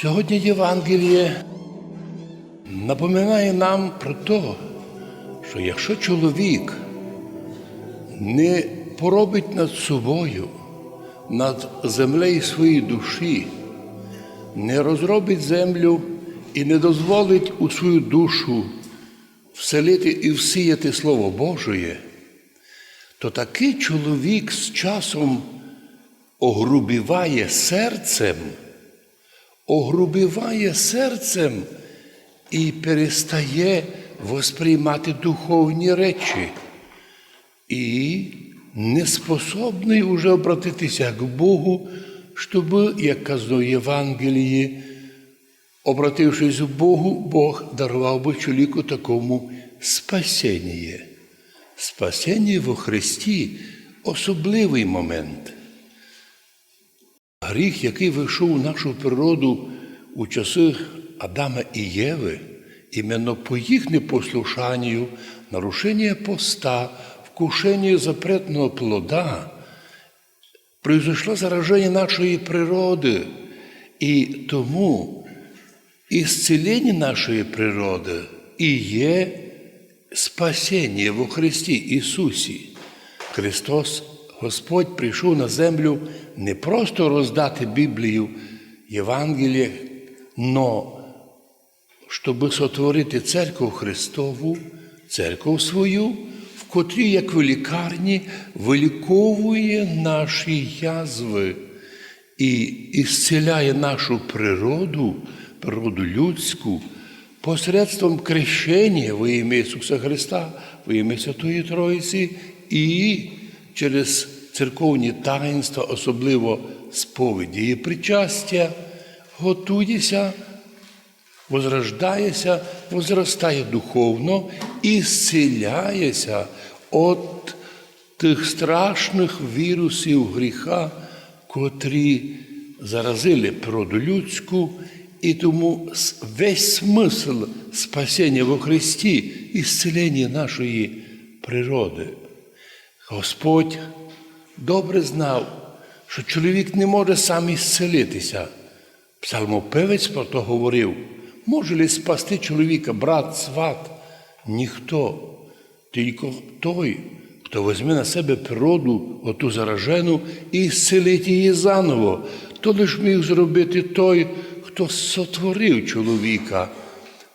Сьогодні Євангеліє напоминає нам про те, що якщо чоловік не поробить над собою, над землею своєї душі, не розробить землю і не дозволить у свою душу вселити і всіяти Слово Божоє, то такий чоловік з часом огрубіває серцем, огрубіває серцем і перестає восприймати духовні речі. І не способний уже обратитися к Богу, щоб, як казано Євангелії, обратившись к Богу, Бог дарував би чоловіку такому спасіння. Спасіння во Христі особливий момент. Гріх, який вийшов у нашу природу у часи Адама і Єви, іменно по їх непослушанню, нарушення поста, вкушення запретного плода, произошло зараження нашої природи. І тому ісцілення нашої природи і є спасіння во Христі Ісусі. Христос, Господь, прийшов на землю не просто роздати Біблію, Євангеліє, но щоб сотворити церкву Христову, церкву свою, в котрій, як в лікарні, виліковує наші язви і ісціляє нашу природу, природу людську, посредством крещення во ім'я Ісуса Христа, во ім'я Святої Троїці і через церковні таїнства, особливо сповіді і причастя, готується, возрождається, возростає духовно і зціляється від тих страшних вірусів гріха, котрі заразили природу людську, і тому весь смисл спасіння во Христі і зцілення нашої природи. Господь добре знав, що чоловік не може сам ісцелитися. Псалмопевець про то говорив, може ли спасти чоловіка, брат, сват? Ніхто, тільки той, хто візьме на себе природу, оту заражену, і зцілить її заново. То лиш міг зробити той, хто сотворив чоловіка.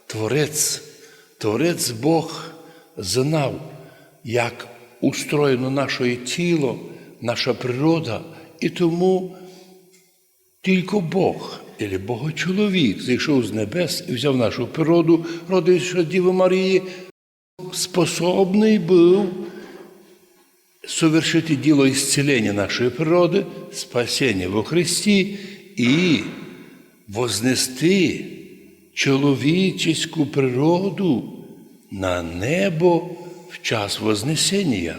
Творець, Творець Бог знав, як устроєно наше тіло, наша природа, і тому тільки Бог, або Богочоловік, зійшов з небес і взяв нашу природу, родивши Діви Марії, способний був совершити діло ісцілення нашої природи, спасіння во Христі і вознести чоловічеську природу на небо в час Вознесення.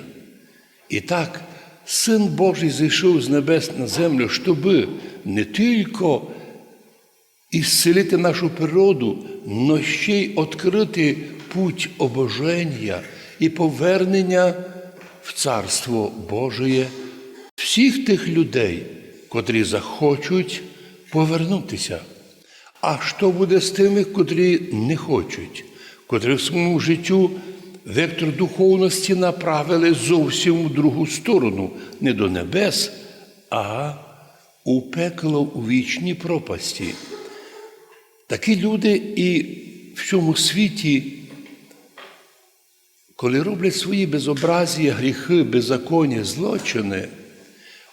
І так, Син Божий зійшов з небес на землю, щоб не тільки ісцелити нашу природу, но ще й відкрити путь обоження і повернення в Царство Божє всіх тих людей, котрі захочуть повернутися. А що буде з тими, котрі не хочуть, котрі в своєму життю вектор духовності направили зовсім у другу сторону, не до небес, а у пекло у вічній пропасті. Такі люди і в цьому світі, коли роблять свої безобразія, гріхи, беззаконня, злочини,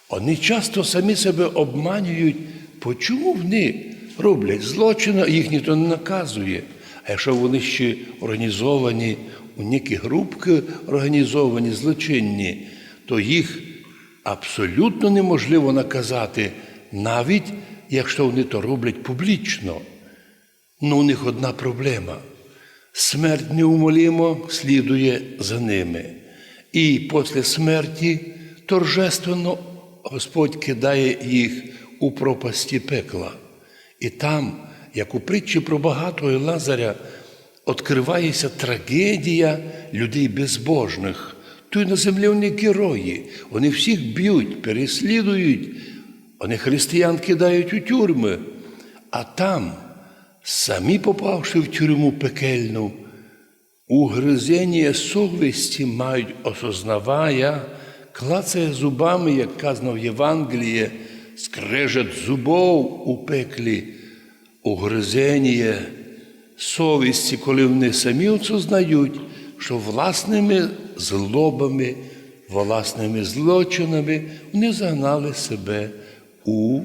вони часто самі себе обманюють, по чому вони роблять злочини, їх ніхто не наказує. А якщо вони ще організовані у некі групки організовані, злочинні, то їх абсолютно неможливо наказати, навіть якщо вони то роблять публічно. Ну, у них одна проблема. Смерть неумолимо слідує за ними. І після смерті торжественно Господь кидає їх у пропасті пекла. І там, як у притчі про багатого Лазаря, відкривається трагедія людей безбожних. То й на землі вони герої. Вони всіх б'ють, переслідують, вони християн кидають у тюрми. а там, самі попавши в тюрму пекельну, угризення совісті мають осознавая, клацає зубами, як казано в Євангелії, скрежет зубов у пеклі, угризення совісті, коли вони самі осознають, що власними злобами, власними злочинами вони загнали себе у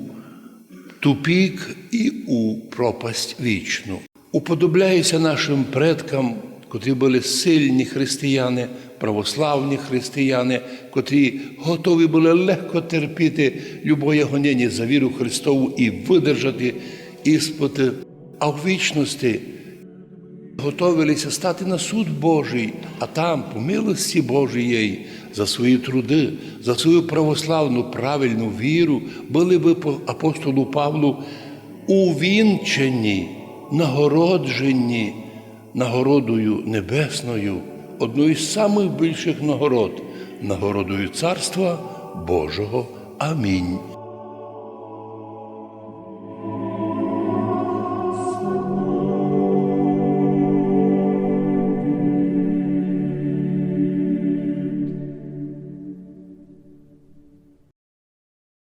тупік і у пропасть вічну. Уподобляюся нашим предкам, котрі були сильні християни, православні християни, котрі готові були легко терпіти любое гонення за віру Христову і видержати іспити, а в вічності готовилися стати на суд Божий, а там, по милості Божієї, за свої труди, за свою православну правильну віру, були би по апостолу Павлу увінчені, нагороджені нагородою небесною, одною з самих більших нагород, нагородою Царства Божого. Амінь.